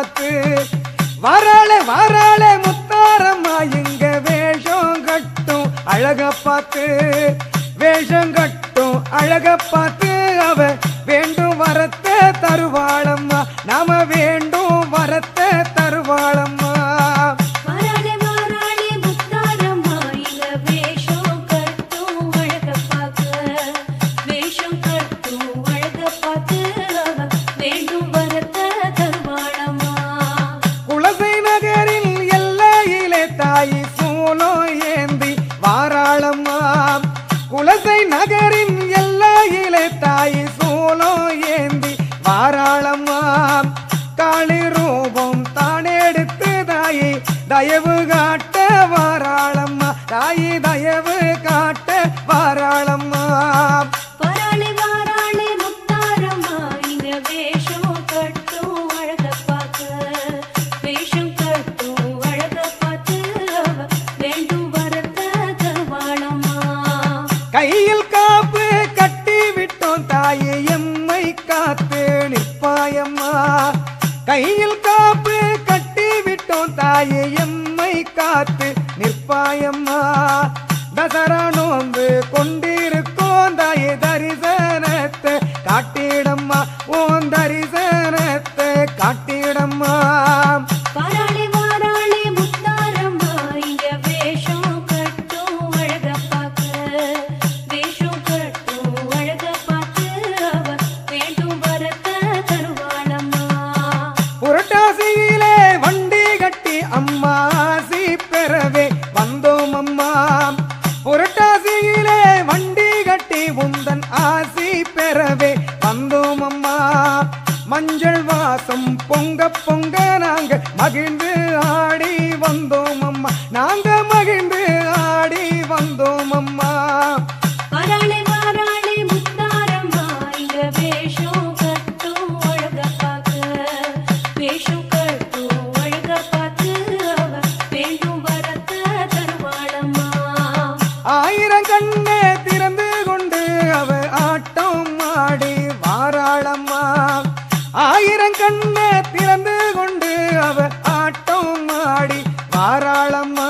பார்த்து வரல வரல முத்தாரம்மா இங்க வேஷம் கட்டும் அழக பார்த்து. வேஷம் கட்டும் அழக பார்த்து அவ வேண்டும் வரத்த தருவாளம்மா. நாம வேண்டும் தாயே எம்மை காத்து நிற்பாயம்மா. தசரா நோம்பு கொண்டிருக்கோம் தாயே தரிசனத்தை. காட்டிடம்மா ஓம் தரிசனத்தை காட்டிடம்மா. பாசம் பொங்க பொங்கன கண்ணே திறந்து கொண்டு அவ ஆட்டம் ஆடி வாராளம்மா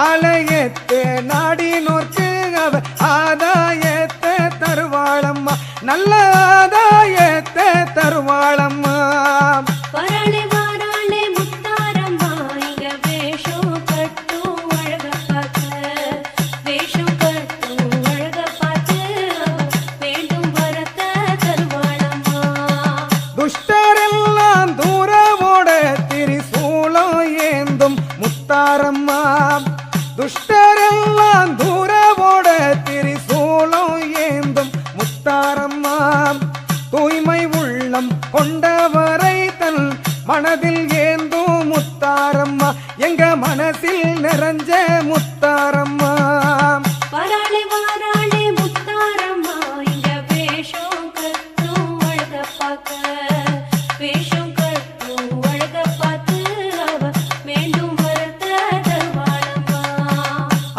ஆலயத்தே நாடி நோக்கு அவ ஆதாயத்தை தருவாளம்மா. நல்ல ஆதாயத்தை தருவாளம்மா. மனசில் நிறைஞ்ச முத்தாரம்மா.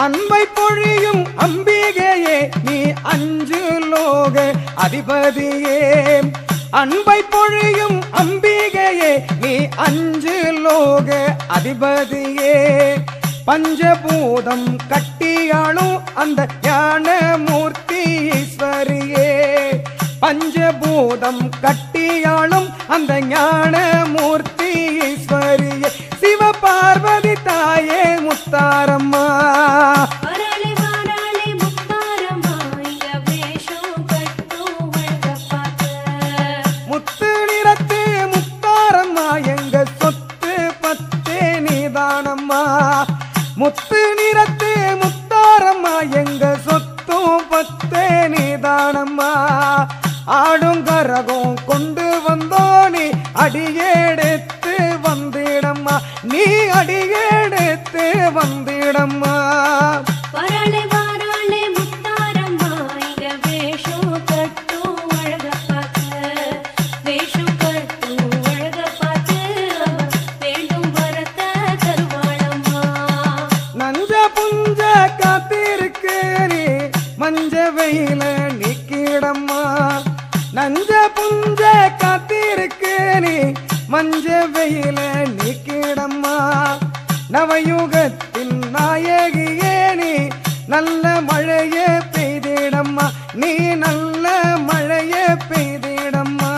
அன்பை பொழியும் அம்பிகையே நீ அஞ்சு லோக அதிபதியே. அன்பை பொழியும் அம்பிகையே நீ அஞ்சு லோக அதிபதியே. பஞ்சபூதம் கட்டியாளும் அந்த ஞான மூர்த்தி பஞ்சபூதம் கட்டி வந்தோனி அடியெடுத்து வந்திடம்மா. நீ அடியெடுத்து வந்திடம்மா. நவயுகத்தின் நாயகியே நீ நல்ல மழையே பெய்திடம்மா. நீ நல்ல மழையே பெய்திடம்மா.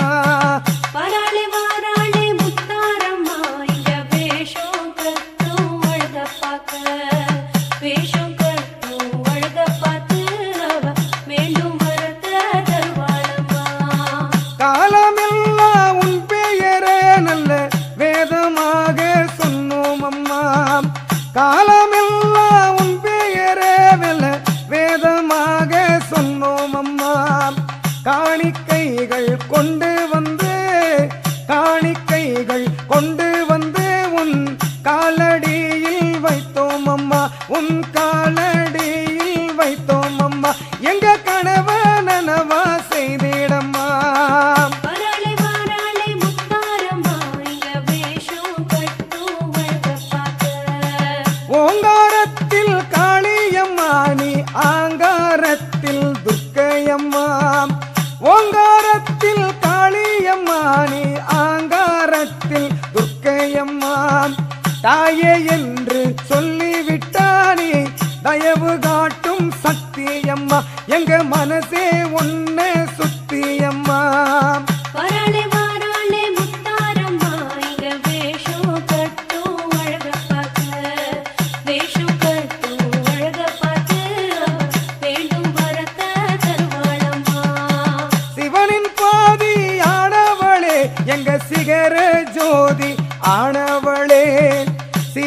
வேஷம் சொன்னோம் அம்மா. காணிக்கைகள் கொண்டு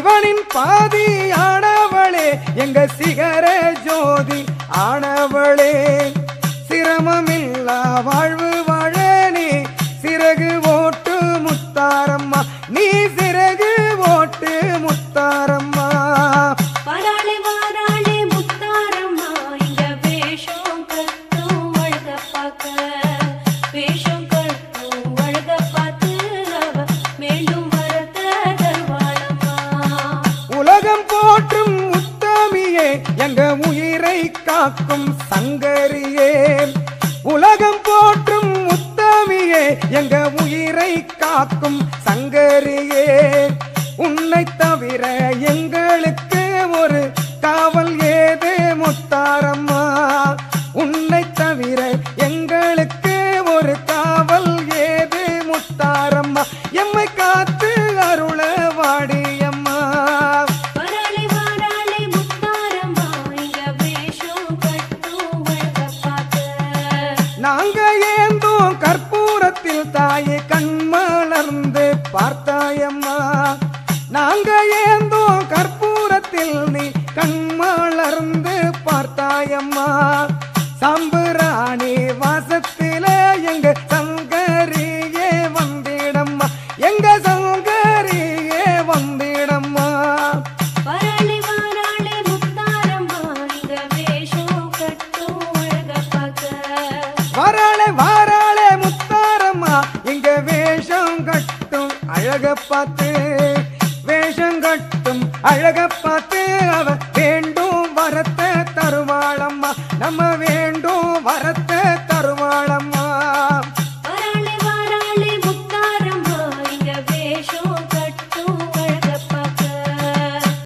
சிவனின் பாதி ஆனவளே எங்க சிகர ஜோதி ஆனவளே. சிரமமில்லா வாழ்வு உயிரை காக்கும் சங்கரியே உலகம் போற்றும் முத்தமியே எங்க உயிரை காக்கும் சங்கரியே உன்னை தவிர எங்களுக்கு ஒரு காவல் ஏதே முத்தாரம்மா. உன்னை தவிர எங்களுக்கு ஒரு காவல் பார்த்து வேஷங்கட்டும் அழக பார்த்து அவ வேண்டும் வரத்த தருவாளம்மா. நம்ம வேண்டும் வரத்த